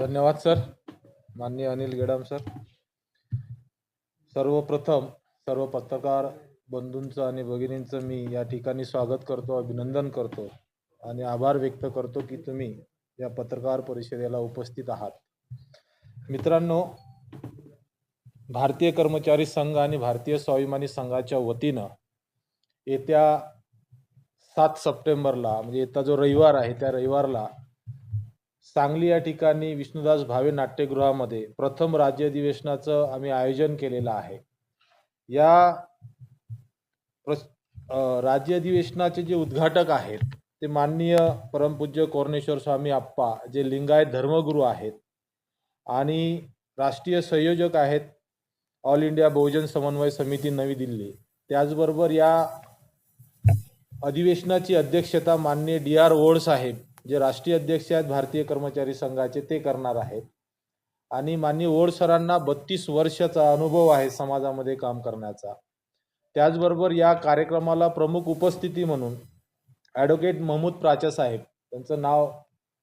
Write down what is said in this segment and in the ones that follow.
धन्यवाद सर. माननीय अनिल गेडाम सर. सर्वप्रथम सर्व पत्रकार बंधूंचं आणि भगिनींचं मी या ठिकाणी स्वागत करतो अभिनंदन करतो आणि आभार व्यक्त करतो की तुम्ही या पत्रकार परिषदेला उपस्थित आहात. मित्रांनो भारतीय कर्मचारी संघ आणि भारतीय स्वाभिमानी संघाच्या वतीनं येत्या सात सप्टेंबरला म्हणजे येत्या जो रविवार आहे त्या रविवारला सांगली या ठिकाणी विष्णुदास भावे नाट्यगृहामध्ये प्रथम राज्य अधिवेशनाचं आम्ही आयोजन केलेलं आहे. या राज्य अधिवेशनाचे जे उद्घाटक आहेत ते माननीय परमपूज्य कोरणेश्वर स्वामी आप्पा जे लिंगायत धर्मगुरू आहेत आणि राष्ट्रीय संयोजक आहेत ऑल इंडिया बहुजन समन्वय समिती नवी दिल्ली. त्याचबरोबर या अधिवेशनाची अध्यक्षता माननीय डी आर ओड साहेब जे राष्ट्रीय अध्यक्ष आहेत भारतीय कर्मचारी संघाचे ते करणार आहेत. आणि माननीय ओड सरांना बत्तीस वर्षाचा अनुभव आहे समाजामध्ये काम करण्याचा. त्याचबरोबर या कार्यक्रमाला प्रमुख उपस्थिती म्हणून ॲडव्होकेट महमूद प्राचा साहेब त्यांचं नाव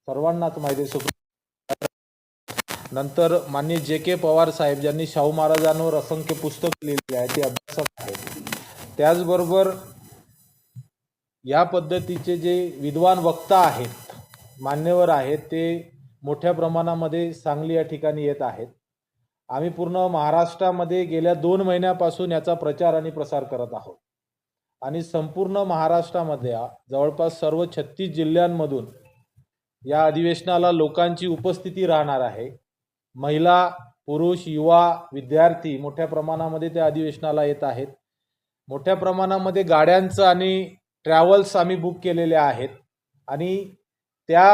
सर्वांनाच माहिती आहे. नंतर माननीय जे के पवार साहेब ज्यांनी शाहू महाराजांवर असंख्य पुस्तक लिहिले आहे ते अभ्यासक आहेत. त्याचबरोबर या पद्धतीचे जे विद्वान वक्ता आहेत मान्यवर आहेत ते मोठ्या प्रमाणामध्ये सांगली या ठिकाणी येत आहेत. आम्ही पूर्ण महाराष्ट्रामध्ये गेल्या दोन महिन्यापासून याचा प्रचार आणि प्रसार करत आहोत. आणि संपूर्ण महाराष्ट्रामधल्या जवळपास सर्व छत्तीस जिल्ह्यांमधून या अधिवेशनाला लोकांची उपस्थिती राहणार आहे. महिला पुरुष युवा विद्यार्थी मोठ्या प्रमाणामध्ये त्या अधिवेशनाला येत आहेत. मोठ्या प्रमाणामध्ये गाड्यांचं आणि ट्रॅव्हल्स आम्ही बुक केलेले आहेत. आणि त्या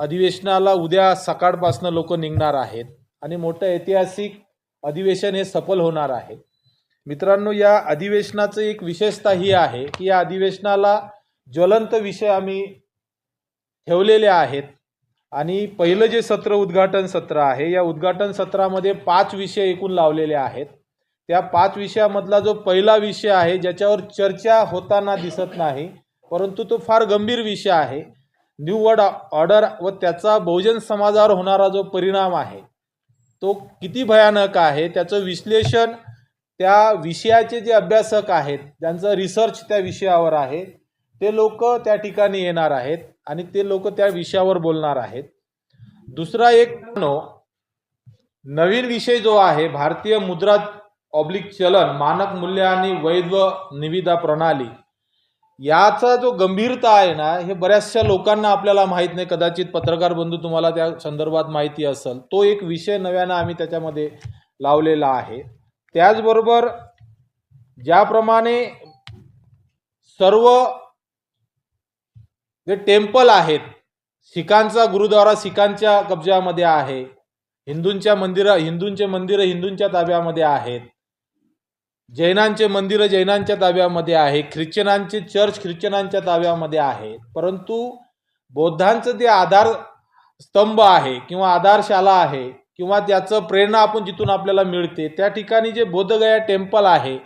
अधिवेशनाला उद्या सकाळपासनं लोक निघणार आहेत आणि मोठं ऐतिहासिक अधिवेशन हे सफल होणार आहे. मित्रांनो या अधिवेशनाचं एक विशेषता ही आहे की या अधिवेशनाला ज्वलंत विषय आम्ही ठेवलेले आहेत आणि पहिलं जे सत्र उद्घाटन सत्र आहे या उद्घाटन सत्रामध्ये पाच विषय एकूण लावलेले आहेत. त्या पाच विषयामधला जो पहिला विषय आहे ज्याच्यावर चर्चा होताना दिसत नाही परंतु तो फार गंभीर विषय आहे. न्यू ऑर्डर व त्याचा बहुजन समाजावर होणारा जो परिणाम आहे तो किती भयानक आहे त्याचं विश्लेषण त्या विषयाचे जे अभ्यासक आहेत ज्यांचं रिसर्च त्या विषयावर आहे ते लोक त्या ठिकाणी येणार आहेत आणि ते लोक त्या विषयावर बोलणार आहेत. दुसरा एक नो, नवीन विषय जो आहे भारतीय मुद्रा ऑब्लिक चलन मानक मूल्य आणि वैध निविदा प्रणाली याचा जो गंभीरता आहे ना हे बऱ्याचशा लोकांना आपल्याला माहीत नाही. कदाचित पत्रकार बंधू तुम्हाला त्या संदर्भात माहिती असेल. तो एक विषय नव्यानं आम्ही त्याच्यामध्ये लावलेला आहे. त्याचबरोबर ज्याप्रमाणे सर्व जे टेम्पल आहेत शिखांचा गुरुद्वारा शिखांच्या कब्जामध्ये आहे हिंदूंच्या मंदिरं हिंदूंचे मंदिरं हिंदूंच्या ताब्यामध्ये आहेत जैनांचे मंदिरं जैनांच्या ताब्यामध्ये आहे ख्रिश्चनांचे चर्च ख्रिश्चनांच्या ताब्यामध्ये आहे. परंतु बौद्धांचं जे आधार स्तंभ आहे किंवा आधारशाला आहे किंवा त्याचं प्रेरणा आपण जिथून आपल्याला मिळते त्या ठिकाणी जे बोधगया टेम्पल आहे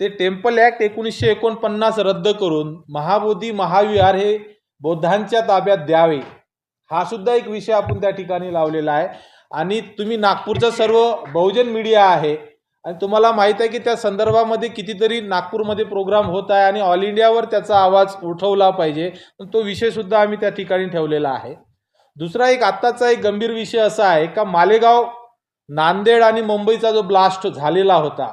ते टेम्पल ॲक्ट एकोणीसशे एकोणपन्नास रद्द करून महाबोधी महाविहार हे बौद्धांच्या ताब्यात द्यावे. हा सुद्धा एक विषय आपण त्या ठिकाणी लावलेला आहे. आणि तुम्ही नागपूरचा सर्व बहुजन मीडिया आहे आणि तुम्हाला माहीत आहे की त्या संदर्भामध्ये कितीतरी नागपूरमध्ये प्रोग्राम होत आहे आणि ऑल इंडियावर त्याचा आवाज उठवला पाहिजे. तो विषयसुद्धा आम्ही त्या ठिकाणी ठेवलेला आहे. दुसरा एक आत्ताचा एक गंभीर विषय असा आहे का मालेगाव नांदेड आणि मुंबईचा जो ब्लास्ट झालेला होता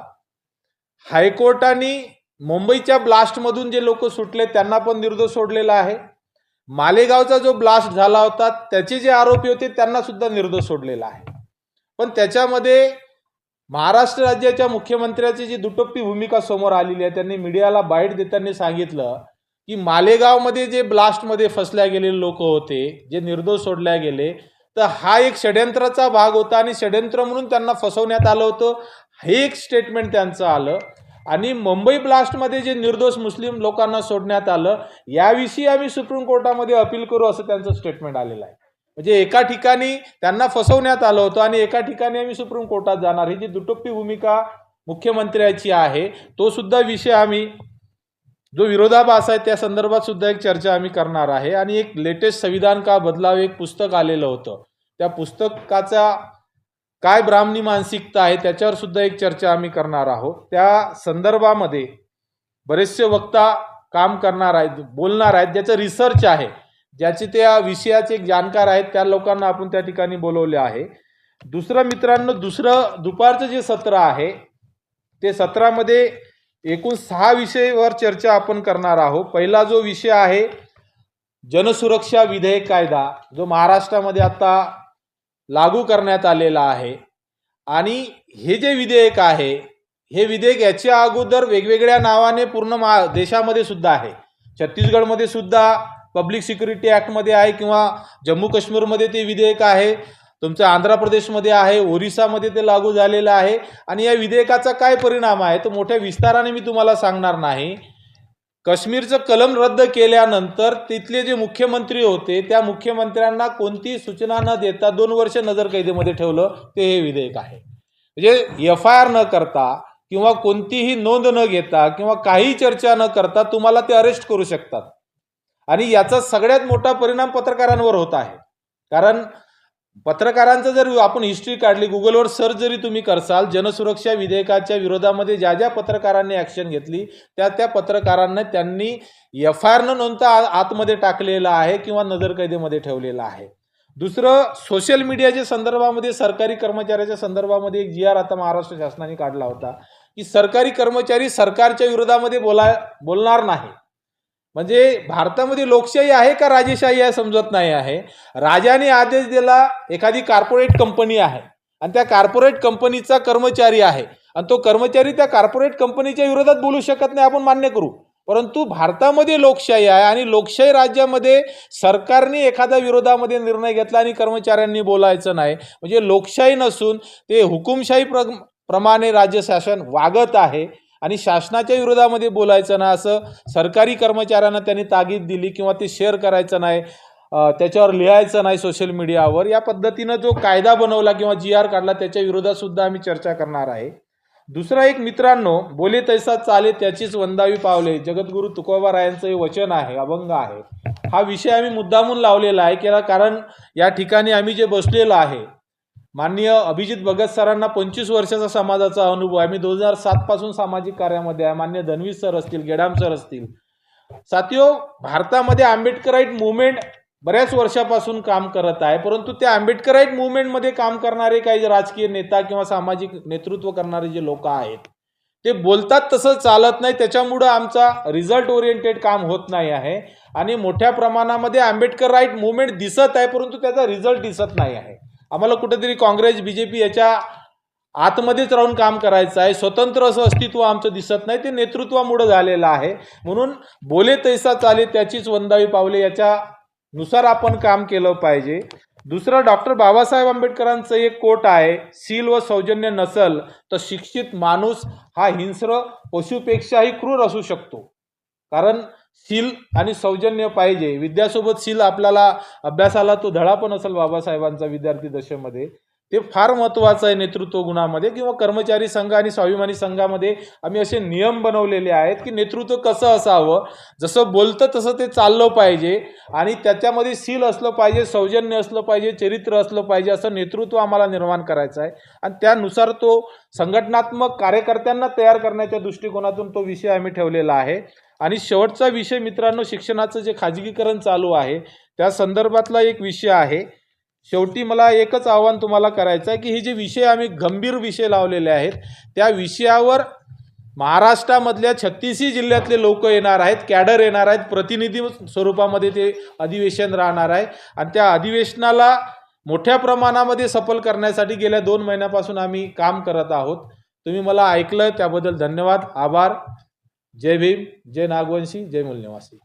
हायकोर्टाने मुंबईच्या ब्लास्टमधून जे लोक सुटले त्यांना पण निर्दोष सोडलेला आहे. मालेगावचा जो ब्लास्ट झाला होता त्याचे जे आरोपी होते त्यांना सुद्धा निर्दोष सोडलेला आहे. पण त्याच्यामध्ये महाराष्ट्र राज्याच्या मुख्यमंत्र्याची जी दुटप्पी भूमिका समोर आलेली आहे त्यांनी मीडियाला बाईट देताना सांगितलं की मालेगावमध्ये जे ब्लास्टमध्ये फसल्या गेलेले लोक होते जे निर्दोष सोडल्या गेले तर हा एक षड्यंत्राचा भाग होता आणि षड्यंत्र म्हणून त्यांना फसवण्यात आलं होतं. हे एक स्टेटमेंट त्यांचं आलं. आणि मुंबई ब्लास्टमध्ये जे निर्दोष मुस्लिम लोकांना सोडण्यात आलं याविषयी आम्ही सुप्रीम कोर्टामध्ये अपील करू असं त्यांचं स्टेटमेंट आलेलं आहे. म्हणजे एका ठिकाणी त्यांना फसवण्यात आलं होतं आणि एका ठिकाणी आम्ही सुप्रीम कोर्टात जाणार. ही जी दुटप्पी भूमिका मुख्यमंत्र्याची आहे तो सुद्धा विषय आम्ही जो विरोधाभास आहे त्या संदर्भात सुद्धा एक चर्चा आम्ही करणार आहे. आणि एक लेटेस्ट संविधान का बदलाव एक पुस्तक आलेलं होतं. त्या पुस्तकाचा काय ब्राह्मणी मानसिकता आहे त्याच्यावर सुद्धा एक चर्चा आम्ही करणार आहोत. त्या संदर्भामध्ये बरेचसे वक्ता काम करणार आहेत बोलणार आहेत ज्याचं रिसर्च आहे. ज्याचे त्या विषयाचे एक जाणकार आहेत त्या लोकांना आपण त्या ठिकाणी बोलवले आहे. दुसरं मित्रांनो दुसरं दुपारचं जे सत्र आहे ते सत्रामध्ये एकूण सहा विषयावर चर्चा आपण करणार आहोत. पहिला जो विषय आहे जनसुरक्षा विधेयक कायदा जो महाराष्ट्रामध्ये आता लागू करण्यात आलेला आहे. आणि हे जे विधेयक आहे हे विधेयक याच्या अगोदर वेगवेगळ्या नावाने पूर्ण मा देशामध्ये सुद्धा आहे. छत्तीसगडमध्ये सुद्धा पब्लिक सिक्युरिटी ॲक्टमध्ये आहे किंवा जम्मू काश्मीरमध्ये ते विधेयक आहे तुमचं आंध्र प्रदेशमध्ये आहे ओरिसामध्ये ते लागू झालेलं आहे आणि या विधेयकाचा काय परिणाम आहे? तो मोठ्या विस्ताराने मी तुम्हाला सांगणार नाही. काश्मीरचं कलम रद्द केल्यानंतर तिथले जे मुख्यमंत्री होते त्या मुख्यमंत्र्यांना कोणतीही सूचना न देता दोन वर्ष नजरकैदेमध्ये ठेवलं ते हे विधेयक आहे. म्हणजे एफ आय आर न करता किंवा कोणतीही नोंद न घेता किंवा काही चर्चा न करता तुम्हाला ते अरेस्ट करू शकतात. आणि याचा सगळ्यात मोठा परिणाम पत्रकारांवर होत आहे. कारण पत्रकारांचं जर आपण हिस्ट्री काढली गुगलवर सर्च जरी तुम्ही करसाल जनसुरक्षा विधेयकाच्या विरोधामध्ये ज्या ज्या पत्रकारांनी ॲक्शन घेतली त्या त्या पत्रकारांना त्यांनी एफ आय आर न नोंदता आतमध्ये टाकलेलं आहे किंवा नजरकैदेमध्ये ठेवलेलं आहे. दुसरं सोशल मीडियाच्या संदर्भामध्ये सरकारी कर्मचाऱ्याच्या संदर्भामध्ये एक जी आर आता महाराष्ट्र शासनाने काढला होता की सरकारी कर्मचारी सरकारच्या विरोधामध्ये बोला बोलणार नाही. म्हणजे भारतामध्ये लोकशाही आहे का राजेशाही आहे समजत नाही आहे. राजाने आदेश दिला एखादी कार्पोरेट कंपनी आहे. आणि त्या कार्पोरेट कंपनीचा कर्मचारी आहे. आणि तो कर्मचारी त्या कॉर्पोरेट कंपनीच्या विरोधात बोलू शकत नाही आपण मान्य करू. परंतु भारतामध्ये लोकशाही आहे आणि लोकशाही राज्यामध्ये सरकारने एखाद्या विरोधामध्ये निर्णय घेतला आणि कर्मचाऱ्यांनी बोलायचं नाही. म्हणजे लोकशाही नसून ते हुकुमशाही प्र प्रमाणे राज्य शासन वागत आहे. आणि शासनाच्या विरोधामध्ये बोलायचं ना असं सरकारी कर्मचाऱ्यांना त्यांनी ताकीद दिली किंवा ते शेअर करायचं नाही त्याच्यावर लिहायचं नाही सोशल मीडियावर या पद्धतीनं जो कायदा बनवला किंवा जी आर काढला त्याच्या विरोधात सुद्धा आम्ही चर्चा करणार आहे. दुसरा एक मित्रांनो बोले तैसा चाले त्याचीच वंदावी पावले. जगद्गुरु तुकोबारायांचं हे वचन आहे अभंग आहे. हा विषय आम्ही मुद्दामून लावलेला आहे केला कारण या ठिकाणी आम्ही जे बसलेलो आहे माननीय अभिजित भगत सरांना पंचवीस वर्षाचा समाजाचा अनुभव आहे. मी दोन हजार सातपासून सामाजिक कार्यामध्ये आहे. मान्य धनवीर सर असतील गेडाम सर असतील. साथियो भारतामध्ये आंबेडकराईट मुवमेंट बऱ्याच वर्षापासून काम करत आहे. परंतु त्या आंबेडकराईट मुवमेंटमध्ये काम करणारे काही जे राजकीय नेता किंवा सामाजिक नेतृत्व करणारे जे लोक आहेत ते बोलतात तसं चालत नाही. त्याच्यामुळं आमचा रिझल्ट ओरिएंटेड काम होत नाही आहे. आणि मोठ्या प्रमाणामध्ये आंबेडकर राईट मुवमेंट दिसत आहे परंतु त्याचा रिझल्ट दिसत नाही आहे. आम्हाला कुठेतरी काँग्रेस बी जे पी याच्या आतमध्येच राहून काम करायचं आहे. स्वतंत्र असं अस्तित्व आमचं दिसत नाही. ते नेतृत्वामुळं झालेलं आहे. म्हणून बोले तैसा चाले त्याचीच वंदावी पावले. याच्यानुसार आपण काम केलं पाहिजे. दुसरं डॉक्टर बाबासाहेब आंबेडकरांचं एक कोट आहे. सील व सौजन्य नसल तर शिक्षित माणूस हा हिंस्र पशुपेक्षाही क्रूर असू शकतो. कारण सील आणि सौजन्य पाहिजे. विद्यासोबत सील आपल्याला अभ्यासाला तो धडा पण असेल बाबासाहेबांचा विद्यार्थी दशेमध्ये. ते फार महत्त्वाचं आहे नेतृत्व गुणामध्ये किंवा कर्मचारी संघ आणि स्वाभिमानी संघामध्ये आम्ही असे नियम बनवलेले आहेत की नेतृत्व कसं असावं जसं बोलतं तसं ते चाललं पाहिजे आणि त्याच्यामध्ये सील असलं पाहिजे सौजन्य असलं पाहिजे चरित्र असलं पाहिजे असं नेतृत्व आम्हाला निर्माण करायचं आहे. आणि त्यानुसार तो संघटनात्मक कार्यकर्त्यांना तयार करण्याच्या दृष्टिकोनातून तो विषय आम्ही ठेवलेला आहे. आणि शेवटचा विषय मित्रांनो शिक्षणाचं जे खाजगीकरण चालू आहे त्या संदर्भातला एक विषय आहे. शेवटी मला एकच आव्हान तुम्हाला करायचं आहे की हे जे विषय आम्ही गंभीर विषय लावलेले आहेत त्या विषयावर महाराष्ट्रामधल्या छत्तीसही जिल्ह्यातले लोक येणार आहेत कॅडर येणार आहेत प्रतिनिधी स्वरूपामध्ये ते अधिवेशन राहणार आहे. आणि त्या अधिवेशनाला मोठ्या प्रमाणामध्ये सफल करण्यासाठी गेल्या दोन महिन्यापासून आम्ही काम करत आहोत. तुम्ही मला ऐकलं त्याबद्दल धन्यवाद आभार. जय भीम जय नागवंशी जय मूलनिवासी.